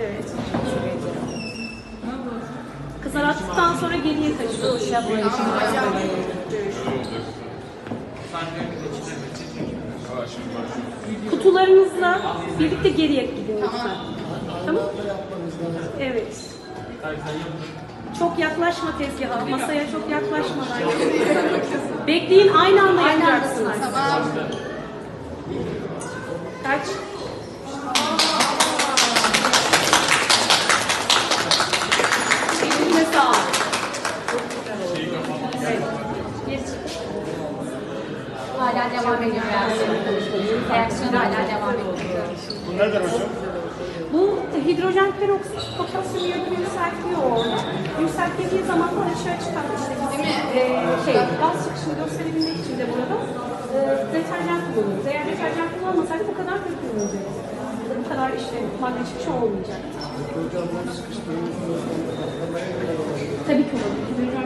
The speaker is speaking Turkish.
Evet. Kızarttıktan sonra geriye kaçıyoruz. Kutularınızla birlikte geriye gidin lütfen. Tamam Evet. Çok yaklaşma tezgaha. Masaya çok yaklaşmadan. Bekleyin aynı anda yapacaksınız. Tamam. Kaç? Hala devam ediyor reaksiyon. Reaksiyon hala devam ediyor. Bu nedir hocam? Bu hidrojen peroksit potasyum iyonu yükseltiyor orada. Yükselttiği zaman da dışarı çıkan işte bizim e, şey, gaz çıkışını gösterebilmek için de burada e, deterjan kullanıyoruz. Eğer deterjan kullanmasaydık bu kadar dökülmeyecek. Bu kadar işte madde çıkışı olmayacak. Tabii ki olabilir.